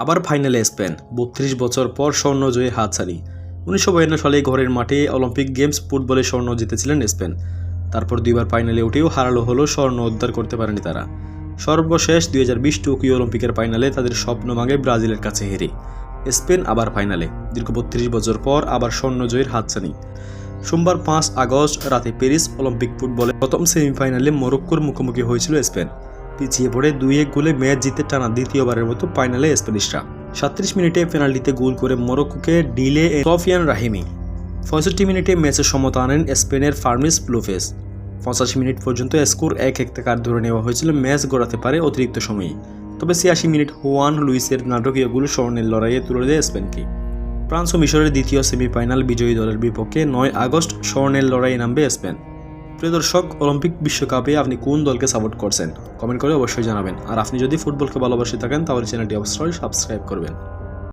আবার ফাইনালে স্পেন। বত্রিশ বছর পর স্বর্ণ জয়ে হাতছাড়ি উনিশশো বায়ান্ন সালে ঘরের মাঠে অলিম্পিক গেমস ফুটবলে স্বর্ণ জিতেছিলেন স্পেন। তারপর দুইবার ফাইনালে উঠেও হারালো হলো স্বর্ণ উদ্ধার করতে পারেনি তারা। সর্বশেষ দুই হাজার বিশ টোকিও অলিম্পিকের ফাইনালে তাদের স্বপ্ন ভাঙে ব্রাজিলের কাছে হেরে। স্পেন আবার ফাইনালে। দীর্ঘ বত্রিশ বছর পর আবার স্বর্ণ জয়ের হাতছানি সোমবার পাঁচ আগস্ট রাতে প্যারিস অলিম্পিক ফুটবলে প্রথম সেমিফাইনালে মরক্কোর মুখোমুখি হয়েছিল স্পেন। পিছিয়ে পড়ে দুই এক গোলে ম্যাচ জিতে টানা দ্বিতীয়বারের মতো ফাইনালে স্প্যানিশরা। সাতত্রিশ মিনিটে পেনাল্টিতে গোল করে মরক্কোকে ডিলে সফিয়ান রাহিমি। পঁয়ষট্টি মিনিটে ম্যাচের সমতা আনেন স্পেনের ফার্মিস ব্লুফেস। পঁচাশি মিনিট পর্যন্ত স্কোর এক এক টাকার ধরে নেওয়া হয়েছিল ম্যাচ গড়াতে পারে অতিরিক্ত সময়ে তবে ছিয়াশি মিনিট হুয়ান লুইসের নাটকীয় গোল স্বর্ণের লড়াইয়ে তুলে দেয় স্পেনকে। ফ্রান্স ও মিশরের দ্বিতীয় সেমিফাইনাল বিজয়ী দলের বিপক্ষে নয় আগস্ট স্বর্ণের লড়াইয়ে নামবে স্পেন। প্রিয় দর্শক অলিম্পিক বিশ্বকাপে আপনি কোন দলকে সাপোর্ট করছেন? কমেন্ট করে অবশ্যই জানাবেন। আর আপনি যদি ফুটবলকে ভালোবাসে থাকেন, তাহলে চ্যানেলটি অবশ্যই সাবস্ক্রাইব করবেন।